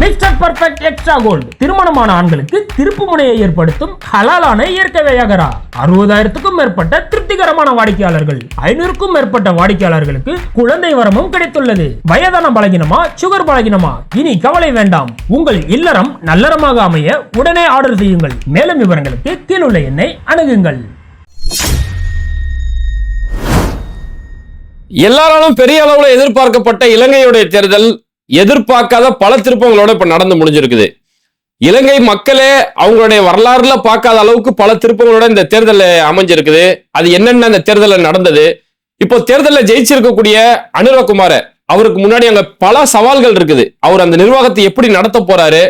Mister perfect extra gold திருமணமான ஆண்களுக்கு திருப்பு முனையை ஏற்படுத்தும் ஹலாலான இயற்கை வையகரா. அறுபதாயிரத்துக்கும் மேற்பட்ட திருப்திகரமான வாடிக்கையாளர்கள். ஐநூறுக்கும் மேற்பட்ட வாடிக்கையாளர்களுக்கு குழந்தை வரமும் கிடைத்துள்ளது. வயதான பலகினமா சுகர் பலகினமா? இனி கவலை வேண்டாம். உங்கள் இல்லறம் நல்லறமாக அமைய உடனே ஆர்டர் செய்யுங்கள். மேலும் விவரங்களுக்கு கீழுள்ள எண்ணை அணுகுங்கள். எல்லாராலும் பெரிய அளவில் எதிர்பார்க்கப்பட்ட இலங்கையுடைய தேர்தல் எதிர்பார்க்காத பல திருப்பங்களோட இப்ப நடந்து முடிஞ்சிருக்குது. இலங்கை மக்களே அவங்களுடைய வரலாறுல பார்க்காத அளவுக்கு பல திருப்பங்களோட இந்த தேர்தல் அமைஞ்சிருக்குது. அது என்னென்ன அந்த தேர்தலில் நடந்தது? இப்போ தேர்தலில் ஜெயிச்சிருக்கக்கூடிய அனுரகுமார அவருக்கு முன்னாடி அங்க பல சவால்கள் இருக்குது. அவர் அந்த நிர்வாகத்தை எப்படி நடத்த போறாரு?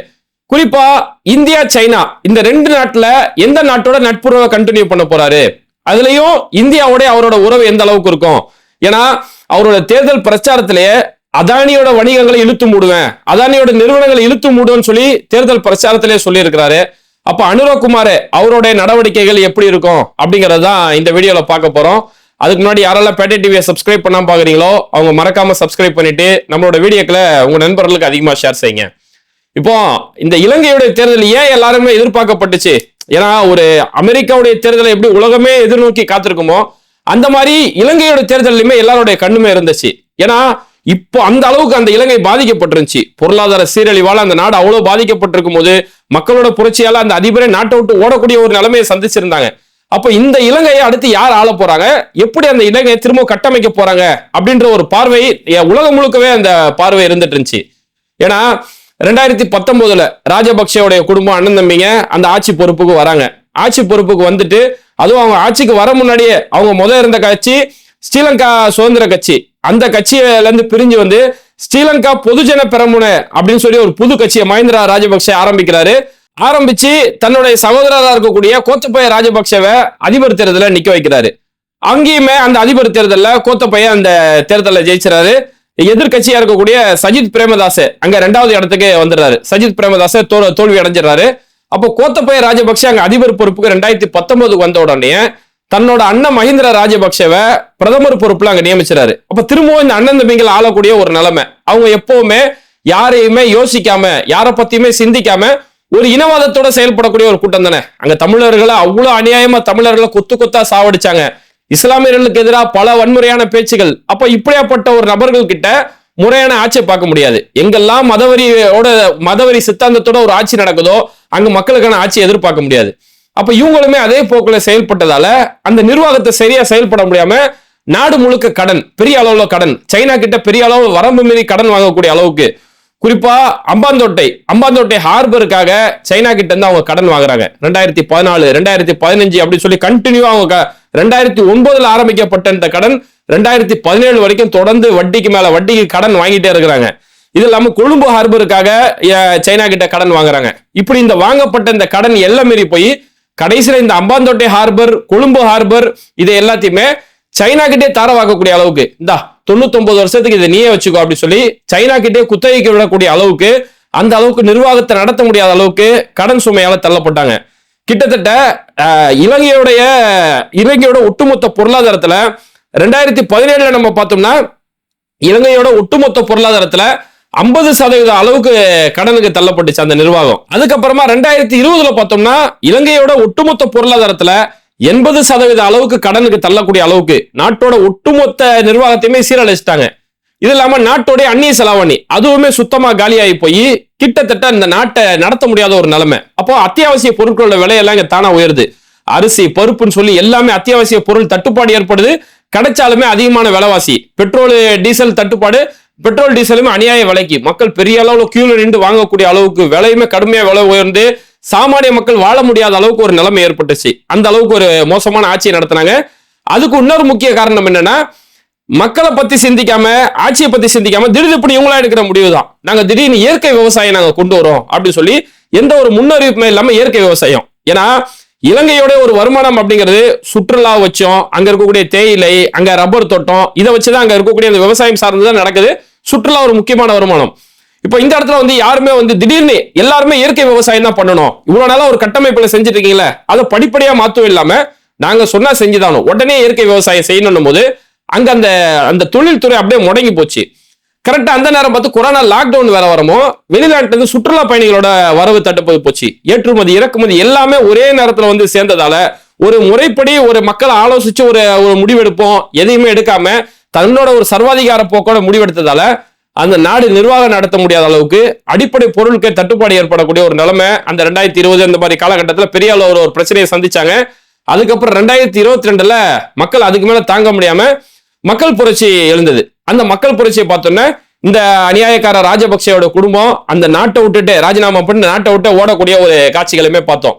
குறிப்பா இந்தியா சைனா இந்த ரெண்டு நாட்டுல எந்த நாட்டோட நட்புறவை கண்டினியூ பண்ண போறாரு? அதுலயும் இந்தியாவோட அவரோட உறவு எந்த அளவுக்கு இருக்கும்? ஏன்னா அவரோட தேர்தல் பிரச்சாரத்திலேயே அதானியோட வணிகங்களை இழுத்து மூடுவேன். அதானியோட நிறுவனங்களை இழுத்து மூடுவேன்னு சொல்லி தேர்தல் பிரச்சாரத்திலே சொல்லியிருக்கிறாரு. அப்ப அனுராக் குமார் அவருடைய நடவடிக்கைகள் எப்படி இருக்கும்? அப்படிங்கறது தான் இந்த வீடியோவில் பார்க்க போறோம். அதுக்கு முன்னாடி யாரெல்லாம் பேட்டை டிவியை சப்ஸ்கிரைப் பண்ணாம பாக்குறீங்களோ அவங்க மறக்காம சப்ஸ்கிரைப் பண்ணிட்டு நம்மளோட வீடியோக்களை உங்க நண்பர்களுக்கு அதிகமா ஷேர் செய்யுங்க. இப்போ இந்த இலங்கையுடைய தேர்தல் ஏன் எல்லாருமே எதிர்பார்க்கப்பட்டுச்சு? ஏன்னா ஒரு அமெரிக்காவுடைய தேர்தலை எப்படி உலகமே எதிர்நோக்கி காத்திருக்குமோ அந்த மாதிரி இலங்கையோட தேர்தலையுமே எல்லாருடைய கண்ணுமே இருந்துச்சு. ஏன்னா இப்போ அந்த அளவுக்கு அந்த இலங்கை பாதிக்கப்பட்டிருந்துச்சு. பொருளாதார சீரழிவால் அந்த நாடு அவ்வளவு பாதிக்கப்பட்டிருக்கும் போது மக்களோட புரட்சியால அந்த அதிபரை நாட்டை விட்டு ஓடக்கூடிய ஒரு நிலைமையை சந்திச்சிருந்தாங்க. அப்ப இந்த இலங்கையை அடுத்து யார் ஆள போறாங்க? எப்படி அந்த இலங்கையை திரும்ப கட்டமைக்க போறாங்க? அப்படின்ற ஒரு பார்வை உலகம் முழுக்கவே அந்த பார்வை இருந்துட்டு இருந்துச்சு ஏன்னா ரெண்டாயிரத்தி பத்தொன்பதுல ராஜபக்சேவுடைய குடும்பம் அண்ணன் தம்பிங்க அந்த ஆட்சி பொறுப்புக்கு வராங்க. ஆட்சி பொறுப்புக்கு வந்துட்டு அதுவும் அவங்க ஆட்சிக்கு வர முன்னாடியே அவங்க முத இருந்த கட்சி ஸ்ரீலங்கா சுதந்திர கட்சி. அந்த கட்சியிலேருந்து பிரிஞ்சு வந்து ஸ்ரீலங்கா பொதுஜன பெரமுன அப்படின்னு சொல்லி ஒரு புது கட்சியை மஹிந்திரா ராஜபக்ச ஆரம்பிக்கிறாரு. ஆரம்பிச்சு தன்னுடைய சகோதரராக இருக்கக்கூடிய கோத்தபய ராஜபக்சவை அதிபர் தேர்தலில் நிக்க வைக்கிறாரு. அங்கேயுமே அந்த அதிபர் தேர்தலில் கோத்தபய அந்த தேர்தலில் ஜெயிச்சிறாரு. எதிர்கட்சியா இருக்கக்கூடிய சஜித் பிரேமதாச அங்க ரெண்டாவது இடத்துக்கு வந்துடுறாரு. சஜித் பிரேமதாச தோ தோல்வி அடைஞ்சிடறாரு. அப்போ கோத்தபய ராஜபக்சே அங்க அதிபர் பொறுப்புக்கு ரெண்டாயிரத்தி பத்தொன்பதுக்கு வந்த உடனே தன்னோட அண்ணன் மஹிந்திர ராஜபக்சேவை பிரதமர் பொறுப்புல அங்க நியமிச்சிறாரு. அப்ப திரும்பவும் இந்த அண்ணன் தம்பிகள் ஆளக்கூடிய ஒரு நிலைமை. அவங்க எப்பவுமே யாரையுமே யோசிக்காம யாரை பத்தியுமே சிந்திக்காம ஒரு இனவாதத்தோட செயல்படக்கூடிய ஒரு கூட்டம் தானே. அங்க தமிழர்களை அவ்வளவு அநியாயமா தமிழர்களை கொத்து கொத்தா சாவடிச்சாங்க. இஸ்லாமியர்களுக்கு எதிராக பல வன்முறையான பேச்சுகள். அப்ப இப்படியாப்பட்ட ஒரு நபர்கள் கிட்ட முறையான ஆட்சியை பார்க்க முடியாது. எங்கெல்லாம் மதவரியோட மதவரி சித்தாந்தத்தோட ஒரு ஆட்சி நடக்குதோ அங்க மக்களுக்கான ஆட்சியை எதிர்பார்க்க முடியாது. அப்ப இவங்களுமே அதே போக்குல செயல்பட்டதால அந்த நிர்வாகத்தை சரியா செயல்பட முடியாம நாடு முழுக்க கடன் பெரிய அளவுல கடன் சைனா கிட்ட பெரிய அளவு வரம்பு மீறி கடன் வாங்கக்கூடிய அளவுக்கு குறிப்பா அம்பாந்தோட்டை அம்பாந்தோட்டை ஹார்பருக்காக சைனா கிட்ட இருந்து அவங்க கடன் வாங்குறாங்க. ரெண்டாயிரத்தி பதினாலு ரெண்டாயிரத்தி பதினஞ்சு அப்படின்னு சொல்லி கண்டினியூவா அவங்க ரெண்டாயிரத்தி ஒன்பதுல ஆரம்பிக்கப்பட்ட இந்த கடன் ரெண்டாயிரத்தி பதினேழு வரைக்கும் தொடர்ந்து வட்டிக்கு மேல வட்டிக்கு கடன் வாங்கிட்டே இருக்கிறாங்க. இது இல்லாம கொழும்பு ஹார்பருக்காக சைனா கிட்ட கடன் வாங்குறாங்க. இப்படி இந்த வாங்கப்பட்ட இந்த கடன் எல்லாம் மீறி போய் கடைசியில் இந்த அம்பாந்தோட்டை ஹார்பர் கொழும்பு ஹார்பர் இதை எல்லாத்தையுமே சைனா கிட்டே தாரவாக்கக்கூடிய அளவுக்கு இந்தா தொண்ணூத்தொன்பது வருஷத்துக்கு இதை நீயே வச்சுக்கோ அப்படின்னு சொல்லி சைனா கிட்டே குத்தகைக்கு விடக்கூடிய அளவுக்கு அந்த அளவுக்கு நிர்வாகத்தை நடத்த முடியாத அளவுக்கு கடன் சுமையால தள்ளப்பட்டாங்க. கிட்டத்தட்ட இலங்கையுடைய இலங்கையோட ஒட்டுமொத்த பொருளாதாரத்துல ரெண்டாயிரத்தி பதினேழுல நம்ம பார்த்தோம்னா இலங்கையோட ஒட்டுமொத்த பொருளாதாரத்துல ஐம்பது சதவீத அளவுக்கு கடனுக்கு தள்ளப்பட்டுச்சு அந்த நிர்வாகம். அதுக்கப்புறமா ரெண்டாயிரத்தி இருபதுல பார்த்தோம்னா இலங்கையோட ஒட்டுமொத்த பொருளாதாரத்துல எண்பது சதவீத அளவுக்கு கடனுக்கு தள்ளக்கூடிய அளவுக்கு நாட்டோட ஒட்டுமொத்த நிர்வாகத்தையுமே சீரழிச்சிட்டாங்க. இது இல்லாம நாட்டோடைய அந்நிய செலாவணி அதுவுமே சுத்தமா காலியாகி போய் கிட்டத்தட்ட இந்த நாட்டை நடத்த முடியாத ஒரு நிலைமை. அப்போ அத்தியாவசிய பொருட்களோட விலையெல்லாம் இங்க தானா உயருது. அரிசி பருப்புன்னு சொல்லி எல்லாமே அத்தியாவசிய பொருள் தட்டுப்பாடு ஏற்படுது. கிடைச்சாலுமே அதிகமான விலைவாசி. பெட்ரோல் டீசல் தட்டுப்பாடு பெட்ரோல் டீசலுமே அநியாய விலைக்கு. மக்கள் பெரிய அளவுல கியூல நின்று வாங்கக்கூடிய அளவுக்கு விலையுமே கடுமையா விலை உயர்ந்து சாமானிய மக்கள் வாழ முடியாத அளவுக்கு ஒரு நிலைமை ஏற்பட்டுச்சு. அந்த அளவுக்கு ஒரு மோசமான ஆட்சியை நடத்தினாங்க. அதுக்கு இன்னொரு முக்கிய காரணம் என்னன்னா மக்களை பத்தி சிந்திக்காம ஆட்சியை பத்தி சிந்திக்காம திடீர் இப்படி இவங்களா எடுக்கிற முடிவு தான் நாங்க திடீர்னு இயற்கை விவசாயம் நாங்க கொண்டு வரோம் அப்படின்னு சொல்லி எந்த ஒரு முன்னறிவிப்புமே இல்லாம இயற்கை விவசாயம். ஏன்னா இலங்கையோட ஒரு வருமானம் அப்படிங்கிறது சுற்றுலா வச்சோம் அங்க இருக்கக்கூடிய தேயிலை அங்க ரப்பர் தோட்டம் இதை வச்சுதான் அங்க இருக்கக்கூடிய அந்த விவசாயம் சார்ந்துதான் நடக்குது. சுற்றுலா ஒரு முக்கியமான வருமானம். இப்போ இந்த இடத்துல வந்து யாருமே வந்து திடீர்னு எல்லாருமே இயற்கை விவசாயம் தான் பண்ணணும். இவ்வளவு நாளா ஒரு கட்டமைப்புல செஞ்சுட்டு இருக்கீங்களே அதை படிப்படியா மாத்தவும் இல்லாம நாங்க சொன்னா செஞ்சுதானோ உடனே இயற்கை விவசாயம் செய்யணும் போது அங்க அந்த அந்த தொழில்துறை அப்படியே முடங்கி போச்சு. கரெக்டா அந்த நேரம் பார்த்து கொரோனா லாக்டவுன் வேற வரமோ வெளிநாட்டுல இருந்து சுற்றுலா பயணிகளோட வரவு தட்டுப்பது போச்சு. ஏற்றுமதி இறக்குமதி எல்லாமே ஒரே நேரத்துல வந்து சேர்ந்ததால ஒரு முறைப்படி ஒரு மக்களை ஆலோசிச்சு ஒரு ஒரு முடிவெடுப்போம் எதையுமே எடுக்காம தன்னோட ஒரு சர்வாதிகார போக்கோட முடிவெடுத்ததால அந்த நாடு நிர்வாகம் நடத்த முடியாத அளவுக்கு அடிப்படை பொருளுக்கு தட்டுப்பாடு ஏற்படக்கூடிய ஒரு நிலைமை அந்த ரெண்டாயிரத்தி இருபது இந்த மாதிரி காலகட்டத்தில் பெரிய அளவு ஒரு பிரச்சனையை சந்திச்சாங்க. அதுக்கப்புறம் ரெண்டாயிரத்தி இருபத்தி ரெண்டுல மக்கள் அதுக்கு மேல தாங்க முடியாம மக்கள் புரட்சி எழுந்தது. அந்த மக்கள் புரட்சியை பார்த்தோன்னே இந்த அநியாயக்கார ராஜபக்சேவோட குடும்பம் அந்த நாட்டை விட்டுட்டு ராஜினாமா பண்ணி நாட்டை விட்டு ஓடக்கூடிய ஒரு காட்சிகளுமே பார்த்தோம்.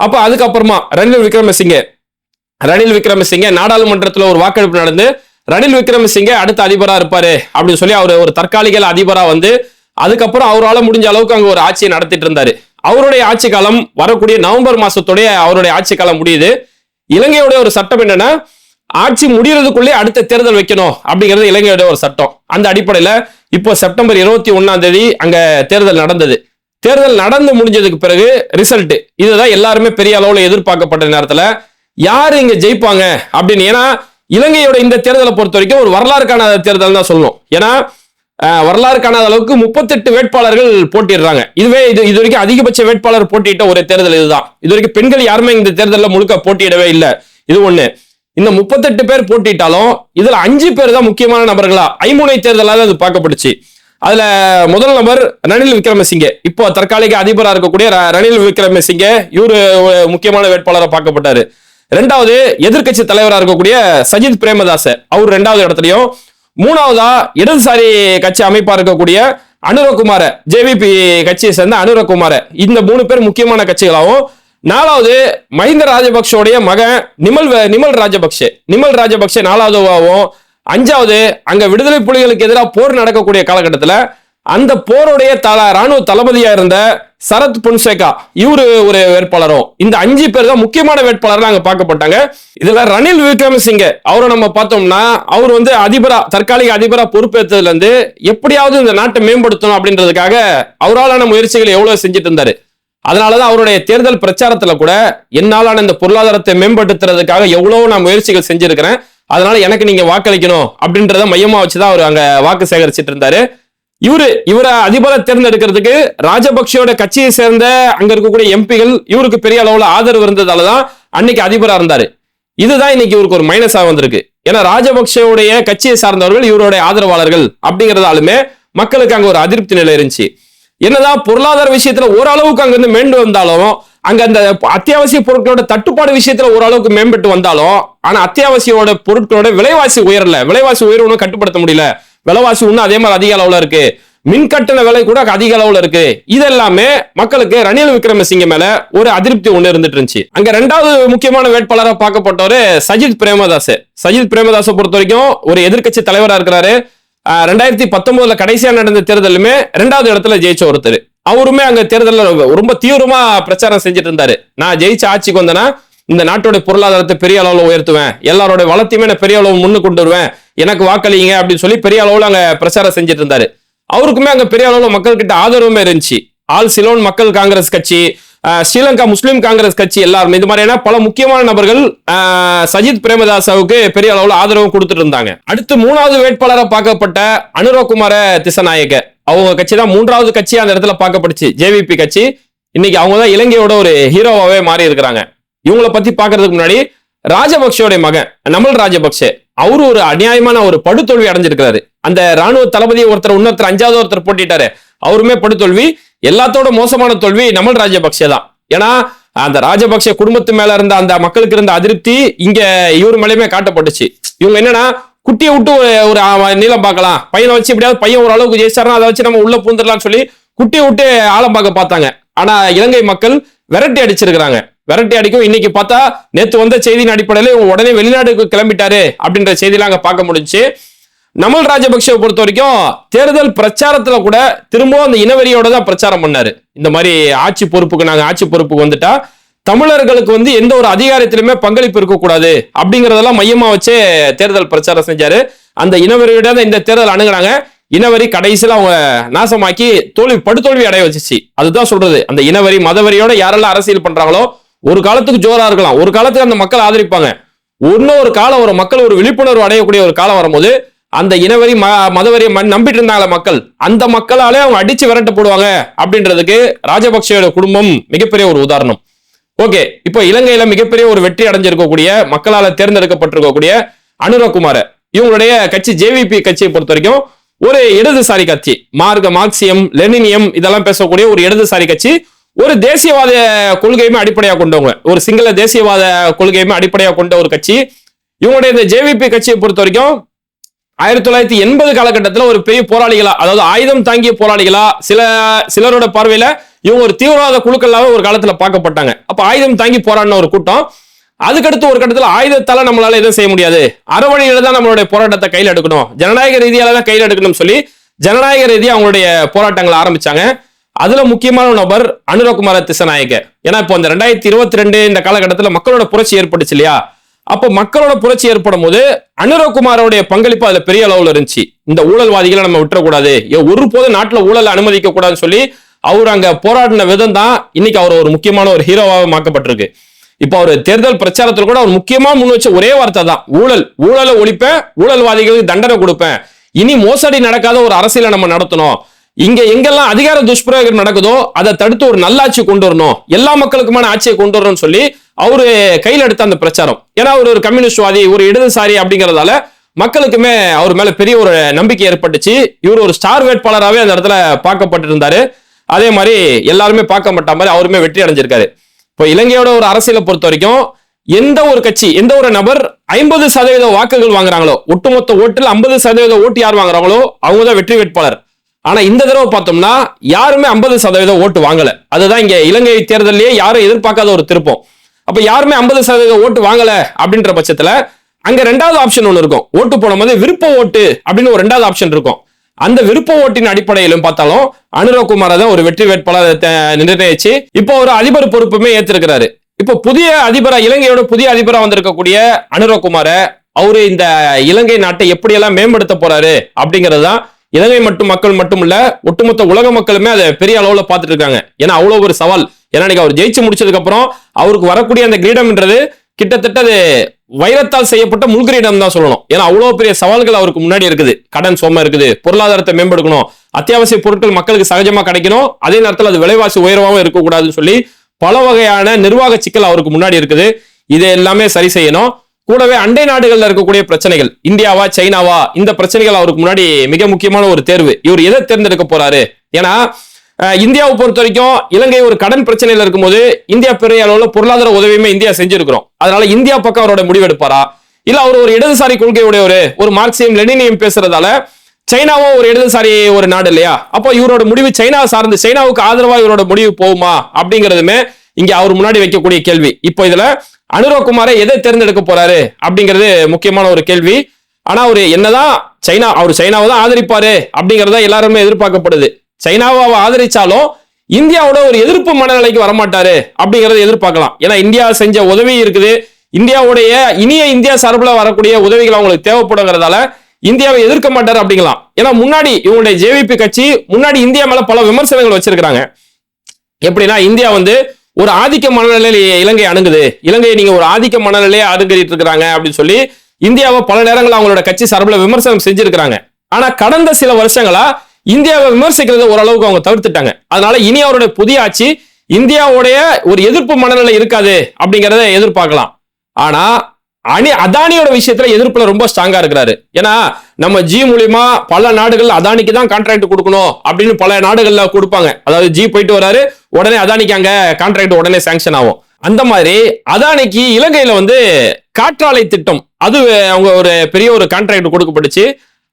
அப்ப அதுக்கப்புறமா ரணில் விக்ரமசிங்கே ரணில் விக்ரமசிங்கே நாடாளுமன்றத்துல ஒரு வாக்கெடுப்பு நடந்து ரணில் விக்ரமசிங்கே அடுத்த அதிபரா இருப்பாரு அப்படின்னு சொல்லி அவர் ஒரு தற்காலிக அதிபரா வந்து அதுக்கப்புறம் அவரால் முடிஞ்ச அளவுக்கு அங்கே ஒரு ஆட்சியை நடத்திட்டு இருந்தாரு. அவருடைய ஆட்சி காலம் வரக்கூடிய நவம்பர் மாசத்துடைய அவருடைய ஆட்சி காலம் முடியுது. இலங்கையுடைய ஒரு சட்டம் என்னன்னா ஆட்சி முடிகிறதுக்குள்ளே அடுத்த தேர்தல் வைக்கணும் அப்படிங்கிறது இலங்கையோட ஒரு சட்டம். அந்த அடிப்படையில் இப்போ செப்டம்பர் இருபத்தி ஒன்னாம் தேதி அங்க தேர்தல் நடந்தது. தேர்தல் நடந்து முடிஞ்சதுக்கு பிறகு ரிசல்ட் இதுதான் எல்லாருமே பெரிய அளவில் எதிர்பார்க்கப்பட்ட நேரத்தில் யார் இங்க ஜெயிப்பாங்க அப்படின்னு ஏன்னா இலங்கையோட இந்த தேர்தலை பொறுத்த வரைக்கும் ஒரு வரலாறு காணாத தேர்தல் தான் சொல்லணும். ஏன்னா வரலாறு காணாத அளவுக்கு முப்பத்தெட்டு வேட்பாளர்கள் போட்டிடுறாங்க. இதுவே இது இது வரைக்கும் அதிகபட்ச வேட்பாளர் போட்டியிட்ட ஒரு தேர்தல் இதுதான் இது வரைக்கும் பெண்கள் யாருமே இந்த தேர்தலில் முழுக்க போட்டியிடவே இல்லை. இது ஒண்ணு. இந்த முப்பத்தெட்டு பேர் போட்டிட்டாலும் இதுல அஞ்சு பேர் தான் முக்கியமான நபர்களா? ஐமுனை தேர்தலாக அது பார்க்கப்பட்டுச்சு. அதுல முதல் நபர் ரணில் விக்ரமசிங்கே. இப்போ தற்காலிக அதிபராக இருக்கக்கூடிய ர- ரணில் விக்ரமசிங்கே இவரு முக்கியமான வேட்பாளராக பார்க்கப்பட்டாரு. ரெண்டாவது எதிர்க்கட்சி தலைவராக இருக்கக்கூடிய சஜித் பிரேமதாச. அவர் ரெண்டாவது இடத்துலையும். மூணாவதா இடதுசாரி கட்சி அமைப்பா இருக்கக்கூடிய அனுரகுமார ஜேவிபி கட்சியை சேர்ந்த அனுரகுமார. இந்த மூணு பேர் முக்கியமான கட்சிகளாகவும் நாலாவது மஹிந்த ராஜபக்ஷோடைய மகன் நிமல் நிமல் ராஜபக்ஷே. நிமல் ராஜபக்ஷே நாலாவதுவாகவும் அஞ்சாவது அங்க விடுதலை புலிகளுக்கு எதிராக போர் நடக்கக்கூடிய காலகட்டத்தில் அந்த போருடைய தல ராணுவ தளபதியா இருந்த சரத் பொன்சேகா இவரு ஒரு வேட்பாளரும் இந்த அஞ்சு பேர் தான் முக்கியமான வேட்பாளர் அங்க பார்க்கப்பட்டாங்க. இதுல ரணில் விக்ரமசிங்கே அவரை நம்ம பார்த்தோம்னா அவர் வந்து அதிபரா தற்காலிக அதிபரா பொறுப்பேற்றதுல இருந்து எப்படியாவது இந்த நாட்டை மேம்படுத்தணும் அப்படின்றதுக்காக அவராலான முயற்சிகளை எவ்வளவு செஞ்சுட்டு இருந்தாரு. அதனாலதான் அவருடைய தேர்தல் பிரச்சாரத்துல கூட என்னாலான இந்த பொருளாதாரத்தை மேம்படுத்துறதுக்காக எவ்வளவு நான் முயற்சிகள் செஞ்சிருக்கிறேன். அதனால எனக்கு நீங்க வாக்களிக்கணும் அப்படின்றத மையமா வச்சுதான் அவர் அங்க வாக்கு சேகரிச்சிட்டு இருந்தாரு. இவரு இவரை அதிபரை தேர்ந்தெடுக்கிறதுக்கு ராஜபக்சேயோட கட்சியை சேர்ந்த அங்க இருக்கக்கூடிய எம்பிகள் இவருக்கு பெரிய அளவுல ஆதரவு இருந்ததாலதான் அன்னைக்கு அதிபரா இருந்தாரு. இதுதான் இன்னைக்கு இவருக்கு ஒரு மைனஸா வந்திருக்கு. ஏன்னா ராஜபக்சேவுடைய கட்சியை சார்ந்தவர்கள் இவருடைய ஆதரவாளர்கள் அப்படிங்கறதாலுமே மக்களுக்கு அங்க ஒரு அதிருப்தி நிலை இருந்துச்சு. என்னதான் பொருளாதார விஷயத்துல ஓரளவுக்கு அங்க இருந்து மேண்டு வந்தாலும் அங்க அந்த அத்தியாவசிய பொருட்களோட தட்டுப்பாடு விஷயத்துல ஓரளவுக்கு மேம்பட்டு வந்தாலும் ஆனா அத்தியாவசியோட பொருட்களோட விலைவாசி உயரல விலைவாசி உயர்வுன்னு கட்டுப்படுத்த முடியல. விலைவாசி இன்னும் அதே மாதிரி அதிக அளவில் இருக்கு. மின் கட்டண விலை கூட அதிக அளவுல இருக்கு. இதெல்லாமே மக்களுக்கு ரணில் விக்ரமசிங்க மேல ஒரு அதிருப்தி ஒண்ணு இருந்துட்டு இருந்துச்சு. அங்க ரெண்டாவது முக்கியமான வேட்பாளராக பார்க்கப்பட்டவர் சஜித் பிரேமதாஸ் சஜித் பிரேமதாஸை பொறுத்த வரைக்கும் ஒரு எதிர்க்கட்சி தலைவரா இருக்கிறாரு. ரெண்டாயிரத்தி பத்தொன்பதுல கடைசியா நடந்த தேர்தலுமே ரெண்டாவது இடத்துல ஜெயிச்ச ஒருத்தர். அவருமே அங்க தேர்தலில் ரொம்ப தீவிரமா பிரச்சாரம் செஞ்சுட்டு இருந்தாரு. நான் ஜெயிச்ச ஆட்சிக்கு வந்தேன்னா இந்த நாட்டோட பொருளாதாரத்தை பெரிய அளவில் உயர்த்துவேன். எல்லாரோட வளத்தையுமே நான் பெரிய அளவு முன்னு கொண்டு வருவேன். எனக்கு வாக்களிங்க அப்படின்னு சொல்லி பெரிய அளவில் அங்கே பிரச்சாரம் செஞ்சுட்டு இருந்தாரு அவருக்குமே அங்கே பெரிய அளவில் மக்கள் கிட்ட ஆதரவுமே இருந்துச்சு. ஆல் சிலோன் மக்கள் காங்கிரஸ் கட்சி ஸ்ரீலங்கா முஸ்லீம் காங்கிரஸ் கட்சி எல்லாருமே இது மாதிரியான பல முக்கியமான நபர்கள் சஜித் பிரேமதாசாவுக்கு பெரிய அளவில் ஆதரவு கொடுத்துட்டு இருந்தாங்க அடுத்து மூணாவது வேட்பாளராக பார்க்கப்பட்ட அனுரகுமார திசநாயக அவங்க கட்சி தான் மூன்றாவது கட்சி அந்த இடத்துல பார்க்கப்பட்டுச்சு ஜேவிபி கட்சி. இன்னைக்கு அவங்க தான் இலங்கையோட ஒரு ஹீரோவாவே மாறி இருக்கிறாங்க இவங்கள பத்தி பார்க்கறதுக்கு முன்னாடி ராஜபக்சோடைய மகன் நமல் ராஜபக்சே அவரு ஒரு அநியாயமான ஒரு படுதோல்வி அடைஞ்சிருக்கிறாரு. அந்த ராணுவ தளபதி ஒருத்தர் இன்னொருத்தர் அஞ்சாவது ஒருத்தர் போட்டிட்டாரு. அவருமே படுதோல்வி எல்லாத்தோட மோசமான தோல்வி நமல் ராஜபக்சே தான். ஏன்னா அந்த ராஜபக்சே குடும்பத்து மேல இருந்த அந்த மக்களுக்கு இருந்த அதிருப்தி இங்க இவர் மேலேயுமே காட்டப்பட்டுச்சு. இவங்க என்னன்னா குட்டியை விட்டு ஒரு- நீளம் பார்க்கலாம். பையனை வச்சு எப்படியாவது பையன் ஓரளவுக்கு ஜெயிச்சாருன்னா அதை வச்சு நம்ம உள்ள பூந்துடலாம்னு சொல்லி குட்டியை விட்டு ஆழம் பார்க்க பார்த்தாங்க. ஆனா இலங்கை மக்கள் விரட்டி அடிச்சிருக்கிறாங்க. விரட்டி அடிக்கும். இன்னைக்கு பார்த்தா நேத்து வந்த செய்தியின் அடிப்படையில் இவங்க உடனே வெளிநாட்டுக்கு கிளம்பிட்டாரு அப்படின்ற செய்தியெல்லாம் அங்க பார்க்க முடிஞ்சுச்சு. நமல் ராஜபக்சேவை பொறுத்த வரைக்கும் தேர்தல் பிரச்சாரத்துல கூட திரும்பவும் அந்த இனவெறியோட தான் பிரச்சாரம் பண்ணாரு. இந்த மாதிரி ஆட்சி பொறுப்புக்கு நாங்க ஆட்சி பொறுப்புக்கு வந்துட்டா தமிழர்களுக்கு வந்து எந்த ஒரு அதிகாரத்திலுமே பங்களிப்பு இருக்கக்கூடாது அப்படிங்கறதெல்லாம் மையமா வச்சே தேர்தல் பிரச்சாரம் செஞ்சாரு. அந்த இனவெறியோட தான் இந்த தேர்தல் அணுகுனாங்க. இனவரி கடைசியில் அவங்க நாசமாக்கி தோல்வி படுதோல்வி அடைய வச்சுச்சு. அதுதான் சொல்றது. அந்த இனவரி மதவரியோட யாரெல்லாம் அரசியல் பண்றாங்களோ ஒரு காலத்துக்கு ஜோரா இருக்கலாம். ஒரு காலத்துக்கு அந்த மக்கள் ஆதரிப்பாங்க. இன்னொரு காலம் ஒரு மக்கள் ஒரு விழிப்புணர்வு அடையக்கூடிய ஒரு காலம் வரும்போது அந்த இனவரி ம மதவரி நம்பிட்டு இருந்தாங்களே மக்கள் அந்த மக்களாலே அவங்க அடிச்சு விரட்ட போடுவாங்க அப்படின்றதுக்கு ராஜபக்சேயோட குடும்பம் மிகப்பெரிய ஒரு உதாரணம். ஓகே இப்போ இலங்கையில மிகப்பெரிய ஒரு வெற்றி அடைஞ்சிருக்கக்கூடிய மக்களால தேர்ந்தெடுக்கப்பட்டிருக்கக்கூடிய அனுரகுமார இவங்களுடைய கட்சி ஜேவிபி கட்சியை பொறுத்த வரைக்கும் ஒரு இடதுசாரி கட்சி மார்க்க மார்க்சியம் லெனினியம் இதெல்லாம் பேசக்கூடிய ஒரு இடதுசாரி கட்சி ஒரு தேசியவாத கொள்கையுமே அடிப்படையாக கொண்டவங்க ஒரு சிங்கள தேசியவாத கொள்கையுமே அடிப்படையாக கொண்ட ஒரு கட்சி. இவங்களுடைய இந்த ஜேவிபி கட்சியை பொறுத்த வரைக்கும் ஆயிரத்தி தொள்ளாயிரத்தி எண்பது காலகட்டத்தில் ஒரு பெரிய போராளிகளா அதாவது ஆயுதம் தாங்கிய போராளிகளா சில சிலரோட பார்வையில இவங்க ஒரு தீவிரவாத குழுக்களாக ஒரு காலத்துல பார்க்கப்பட்டாங்க. அப்ப ஆயுதம் தாங்கி போராடின ஒரு கூட்டம். அதுக்கடுத்து ஒரு கட்டத்தில் ஆயுதத்தால நம்மளால எதுவும் செய்ய முடியாது. அறவழியில தான் நம்மளுடைய போராட்டத்தை கையில் எடுக்கணும். ஜனநாயக ரீதியால தான் கையில் எடுக்கணும்னு சொல்லி ஜனநாயக ரீதியாக அவங்களுடைய போராட்டங்களை ஆரம்பிச்சாங்க. அதுல முக்கியமான நபர் அனுரகுமார திசநாயக்க. ஏன்னா இப்போ அந்த ரெண்டாயிரத்தி இருபத்தி ரெண்டு இந்த காலகட்டத்தில் மக்களோட புரட்சி ஏற்பட்டுச்சு இல்லையா? அப்போ மக்களோட புரட்சி ஏற்படும் போது அனுரகுமாரோடைய பங்களிப்பு அதுல பெரிய அளவுல இருந்துச்சு. இந்த ஊழல்வாதிகளை நம்ம விட்டுறக்கூடாது. ஒரு போது நாட்டில் ஊழலை அனுமதிக்க கூடாதுன்னு சொல்லி அவர் அங்க போராடின விதம் தான் இன்னைக்கு அவர் ஒரு முக்கியமான ஒரு ஹீரோவாக மாக்கப்பட்டிருக்கு இப்போ அவர் தேர்தல் பிரச்சாரத்தில் கூட அவர் முக்கியமா முன் வச்ச ஒரே வார்த்தை தான். ஊழல். ஊழலை ஒழிப்பேன் ஊழல்வாதிகளுக்கு தண்டனை கொடுப்பேன். இனி மோசடி நடக்காத ஒரு அரசியலை நம்ம நடத்தணும். இங்க எங்கெல்லாம் அதிகார துஷ்பிரயோகம் நடக்குதோ அதை தடுத்து ஒரு நல்லாட்சி கொண்டு வரணும். எல்லா மக்களுக்குமான ஆட்சியை கொண்டு வரணும்னு சொல்லி அவரு கையில் எடுத்த அந்த பிரச்சாரம். ஏன்னா அவர் ஒரு கம்யூனிஸ்ட்வாதி ஒரு இடதுசாரி அப்படிங்கறதால மக்களுக்குமே அவர் மேல பெரிய ஒரு நம்பிக்கை ஏற்பட்டுச்சு. இவர் ஒரு ஸ்டார் வேட்பாளராகவே அந்த இடத்துல பார்க்கப்பட்டு இருந்தாரு அதே மாதிரி எல்லாருமே மாட்டா மாதிரி அவருமே வெற்றி அடைஞ்சிருக்காரு. இப்போ இலங்கையோட ஒரு அரசியலை பொறுத்த வரைக்கும் எந்த ஒரு கட்சி எந்த ஒரு நபர் ஐம்பது சதவீத வாக்குகள் வாங்குறாங்களோ ஒட்டுமொத்த ஓட்டில் ஐம்பது சதவீத ஓட்டு யார் வாங்குறாங்களோ அவங்க தான் வெற்றி வேட்பாளர். ஆனா இந்த தடவை பார்த்தோம்னா யாருமே ஐம்பது சதவீதம் ஓட்டு வாங்கல. அதுதான் இங்க இலங்கை தேர்தலையே யாரும் எதிர்பார்க்காத ஒரு திருப்பம். அப்ப யாருமே ஐம்பது சதவீதம் ஓட்டு வாங்கல அப்படின்ற பட்சத்துல அங்க ரெண்டாவது ஆப்ஷன் ஒன்று இருக்கும். ஓட்டு போடும்போது விருப்ப ஓட்டு அப்படின்னு ஒரு ரெண்டாவது ஆப்ஷன் இருக்கும். அந்த விருப்ப ஓட்டின் அடிப்படையிலும் பார்த்தாலும் அனுரகுமார தான் ஒரு வெற்றி வேட்பாளர் த- நிர்ணயிச்சு இப்போ ஒரு அதிபர் பொறுப்புமே ஏத்திருக்கிறாரு. இப்போ புதிய அதிபரா இலங்கையோட புதிய அதிபரா வந்திருக்கக்கூடிய அனுரகுமார அவரு இந்த இலங்கை நாட்டை எப்படியெல்லாம் மேம்படுத்த போறாரு அப்படிங்கிறது தான் இலங்கை மட்டும் மக்கள் மட்டும் இல்ல ஒட்டுமொத்த உலக மக்களுமே அதை பெரிய அளவுல பார்த்துட்டு இருக்காங்க ஏன்னா அவ்வளவு ஒரு சவால். ஏன்னா இன்னைக்கு அவர் ஜெயிச்சு முடிச்சதுக்கு அப்புறம் அவருக்கு வரக்கூடிய அந்த கிரீடம்ன்றது கிட்டத்தட்ட அது வைரத்தால் செய்யப்பட்ட முள்கிரீடம் தான் சொல்லணும். ஏன்னா அவ்வளவு பெரிய சவால்கள் அவருக்கு முன்னாடி இருக்குது. கடன் சோம இருக்குது பொருளாதாரத்தை மேம்படுத்தணும் அத்தியாவசிய பொருட்கள் மக்களுக்கு சகஜமா கிடைக்கணும் அதே நேரத்தில் அது விலைவாசி உயர்வாகவும் இருக்கக்கூடாதுன்னு சொல்லி பல வகையான நிர்வாக சிக்கல் அவருக்கு முன்னாடி இருக்குது. இதை எல்லாமே சரி செய்யணும். கூடவே அண்டை நாடுகள்ல இருக்கக்கூடிய பிரச்சனைகள் இந்தியாவா சைனாவா இந்த பிரச்சனைகள் அவருக்கு முன்னாடி மிக முக்கியமான ஒரு தேர்வு. இவர் எதை தேர்ந்தெடுக்க போறாரு? ஏன்னா இந்தியாவை பொறுத்த வரைக்கும் இலங்கை ஒரு கடன் பிரச்சனையில இருக்கும்போது இந்தியா பெரிய அளவுல பொருளாதார உதவியுமே இந்தியா செஞ்சிருக்கிறோம். அதனால இந்தியா பக்கம் அவரோட முடிவெடுப்பாரா இல்ல அவர் ஒரு இடதுசாரி கொள்கையுடைய ஒரு ஒரு மார்க்சியம் லெனினியம் பேசுறதால சைனாவும் ஒரு இடதுசாரி ஒரு நாடு இல்லையா? அப்போ இவரோட முடிவு சைனா சார்ந்து சைனாவுக்கு ஆதரவா இவரோட முடிவு போகுமா? அப்படிங்கிறதுமே இங்க அவர் முன்னாடி வைக்கக்கூடிய கேள்வி. இப்போ இதுல அனுரகுமாரை எதை தேர்ந்தெடுக்க போறாரு அப்படிங்கிறது முக்கியமான ஒரு கேள்வி. ஆனா அவரு என்னதான் சைனா அவர் சைனாவை தான் ஆதரிப்பாரு அப்படிங்கறத எல்லாருமே எதிர்பார்க்கப்படுது. சைனாவை அவர் ஆதரிச்சாலும் இந்தியாவோட ஒரு எதிர்ப்பு மனநிலைக்கு வரமாட்டாரு அப்படிங்கறத எதிர்பார்க்கலாம். ஏன்னா இந்தியா செஞ்ச உதவி இருக்குது. இந்தியாவுடைய இனிய இந்தியா சார்பில் வரக்கூடிய உதவிகள் அவங்களுக்கு தேவைப்படுங்கிறதால இந்தியாவை எதிர்க்க மாட்டாரு அப்படிங்கலாம். ஏன்னா முன்னாடி இவங்களுடைய ஜேவிபி கட்சி முன்னாடி இந்தியா மேல பல விமர்சனங்கள் வச்சிருக்கிறாங்க. எப்படின்னா இந்தியா வந்து ஒரு ஆதிக்க மனநிலையில இலங்கை அணுகுது. இலங்கையை நீங்க ஒரு ஆதிக்க மனநிலையை அணுகிட்டு இருக்கிறாங்க அப்படின்னு சொல்லி இந்தியாவை பல நேரங்கள் அவங்களோட கட்சி சார்பில் விமர்சனம் செஞ்சிருக்கிறாங்க. ஆனா கடந்த சில வருஷங்களா இந்தியாவை விமர்சிக்கிறத ஓரளவுக்கு அவங்க தவிர்த்துட்டாங்க. அதனால இனி அவருடைய புதிய ஆட்சி இந்தியாவுடைய ஒரு எதிர்ப்பு மனநிலை இருக்காது அப்படிங்கிறத எதிர்பார்க்கலாம். ஆனா அணி அதானியோட விஷயத்துல எதிர்ப்புல ரொம்ப ஸ்ட்ராங்கா இருக்கிறாரு. ஏன்னா நம்ம ஜி மூலியமா பல நாடுகள் அதானிக்கு தான் கான்ட்ராக்ட் கொடுக்கணும் அப்படின்னு பல நாடுகள்ல கொடுப்பாங்க. அதாவது ஜி போயிட்டு வராரு உடனே அதானிக்கு அங்க கான்ட்ராக்ட் உடனே சாங்ஷன் ஆகும். அந்த மாதிரி அதானிக்கு இலங்கையில வந்து காற்றாலை திட்டம் அது அவங்க ஒரு பெரிய ஒரு கான்ட்ராக்ட் கொடுக்கப்பட்டுச்சு.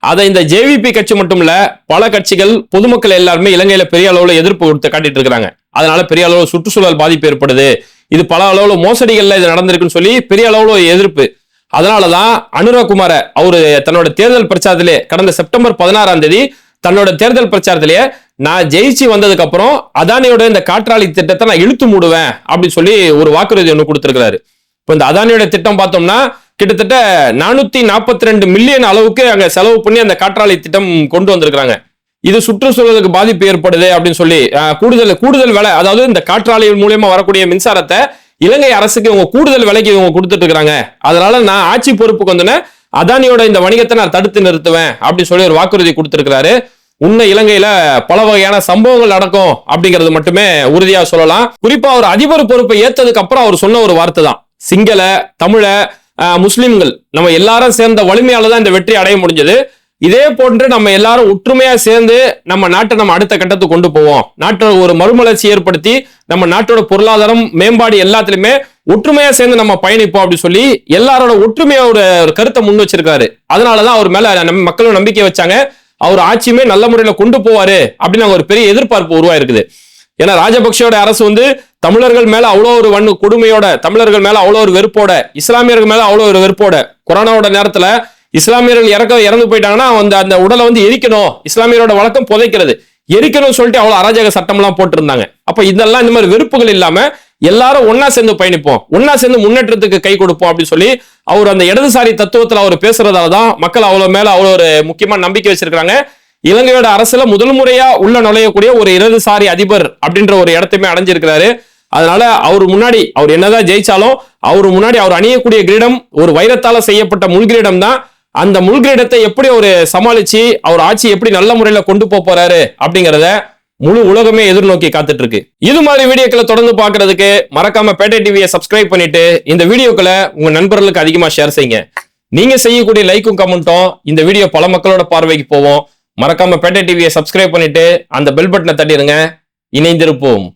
அதை இந்த ஜேவிபி கட்சி மட்டும் இல்ல பல கட்சிகள் பொதுமக்கள் எல்லாருமே இலங்கையில பெரிய அளவுல எதிர்ப்பு கொடுத்து காட்டிட்டு இருக்கிறாங்க. அதனால பெரிய அளவுல சுற்றுச்சூழல் பாதிப்பு ஏற்படுது. இது பல அளவில் மோசடிகள்ல இது நடந்திருக்குன்னு சொல்லி பெரிய அளவில் எதிர்ப்பு எதிர்ப்பு. அதனாலதான் அனுரகுமார அவரு தன்னோட தேர்தல் பிரச்சாரத்திலே கடந்த செப்டம்பர் பதினாறாம் தேதி தன்னோட தேர்தல் பிரச்சாரத்திலேயே நான் ஜெயிச்சு வந்ததுக்கு அப்புறம் அதானியோட இந்த காற்றாலை திட்டத்தை நான் இழுத்து மூடுவேன் அப்படின்னு சொல்லி ஒரு வாக்குறுதி ஒன்று கொடுத்துருக்கிறாரு. இப்போ இந்த அதானியோட திட்டம் பார்த்தோம்னா கிட்டத்தட்ட நானூத்தி நாற்பத்தி ரெண்டு மில்லியன் அளவுக்கு அங்க செலவு பண்ணி அந்த காற்றாலை திட்டம் கொண்டு வந்திருக்கிறாங்க. இது சுற்றுச்சூழலுக்கு பாதிப்பு ஏற்படுது அப்படின்னு சொல்லி கூடுதல் கூடுதல் விலை அதாவது இந்த காற்றாலை மூலியமா வரக்கூடிய மின்சாரத்தை இலங்கை அரசுக்கு இவங்க கூடுதல் விலைக்கு இவங்க கொடுத்துட்டு இருக்காங்க. அதனால நான் ஆட்சி பொறுப்புக்கு வந்தோன்னே அதானியோட இந்த வணிகத்தை நான் தடுத்து நிறுத்துவேன் அப்படின்னு சொல்லி ஒரு வாக்குறுதி கொடுத்துருக்கிறாரு. உன்ன இலங்கையில பல வகையான சம்பவங்கள் நடக்கும் அப்படிங்கிறது மட்டுமே உறுதியா சொல்லலாம். குறிப்பா அவர் அதிபர் பொறுப்பை ஏத்ததுக்கு அப்புறம் அவர் சொன்ன ஒரு வார்த்தை தான். சிங்கள தமிழ முஸ்லிம்கள் நம்ம எல்லாரும் சேர்ந்த வலிமையால தான் இந்த வெற்றி அடைய முடிஞ்சது. இதே போன்று நம்ம எல்லாரும் ஒற்றுமையா சேர்ந்து நம்ம நாட்டை நம்ம அடுத்த கட்டத்துக்கு கொண்டு போவோம். நாட்டோட ஒரு மறுமலர்ச்சி ஏற்படுத்தி நம்ம நாட்டோட பொருளாதாரம் மேம்பாடு எல்லாத்துலயுமே ஒற்றுமையா சேர்ந்து நம்ம பயணிப்போம் அப்படின்னு சொல்லி எல்லாரோட ஒற்றுமையோட ஒரு கருத்தை முன் வச்சிருக்காரு. அதனாலதான் அவர் மேல நம்ம மக்களும் நம்பிக்கை வச்சாங்க. அவர் ஆட்சியுமே நல்ல முறையில கொண்டு போவாரு அப்படின்னு ஒரு பெரிய எதிர்பார்ப்பு உருவாயிருக்குது. ஏன்னா ராஜபக்சோட அரசு வந்து தமிழர்கள் மேல அவ்வளோ ஒரு வண்ணு கொடுமையோட தமிழர்கள் மேல அவ்வளோ ஒரு வெறுப்போட இஸ்லாமியர்கள் மேல அவ்வளோ ஒரு வெறுப்போட கொரோனாவோட நேரத்துல இஸ்லாமியர்கள் இறக்க இறந்து போயிட்டாங்கன்னா அந்த அந்த உடலை வந்து எரிக்கணும். இஸ்லாமியரோட வழக்கம் புதைக்கிறது. எரிக்கணும்னு சொல்லிட்டு அவ்வளவு அராஜக சட்டம்லாம் போட்டிருந்தாங்க. அப்ப இதெல்லாம் இந்த மாதிரி வெறுப்புகள் இல்லாம எல்லாரும் ஒன்னா சேர்ந்து பயணிப்போம். ஒன்னா சேர்ந்து முன்னேற்றத்துக்கு கை கொடுப்போம் அப்படின்னு சொல்லி அவர் அந்த இடதுசாரி தத்துவத்துல அவர் பேசுறதால தான் மக்கள் அவ்வளவு மேல அவ்வளவு ஒரு முக்கியமான நம்பிக்கை வச்சிருக்காங்க இலங்கையோட அரசுல முதல் முறையா உள்ள நுழையக்கூடிய ஒரு இடதுசாரி அதிபர் அப்படின்ற ஒரு இடத்தையுமே அடைஞ்சிருக்கிறாரு. அதனால அவர் முன்னாடி அவர் என்னதான் ஜெயிச்சாலும் அவர் முன்னாடி அவர் அணியக்கூடிய கிரீடம் ஒரு வைரத்தால செய்யப்பட்ட முள்கிரீடம் தான் அந்த முள்கிரீடத்தை எப்படி அவர் சமாளிச்சு அவர் ஆட்சி எப்படி நல்ல முறையில கொண்டு போக போறாரு அப்படிங்கிறத முழு உலகமே எதிர்நோக்கி காத்துட்டு இருக்கு இது மாதிரி வீடியோக்களை தொடர்ந்து பாக்குறதுக்கு மறக்காம பேட்டை டிவியை சப்ஸ்கிரைப் பண்ணிட்டு இந்த வீடியோக்களை உங்க நண்பர்களுக்கு அதிகமா ஷேர் செய்யுங்க. நீங்க செய்யக்கூடிய லைக்கும் கமெண்ட்டும் இந்த வீடியோ பல மக்களோட பார்வைக்கு போவோம். மறக்காம பேட்டை டிவியை சப்ஸ்கிரைப் பண்ணிட்டு அந்த பெல் பட்டனை தட்டிடுங்க. இணைந்திருப்போம்.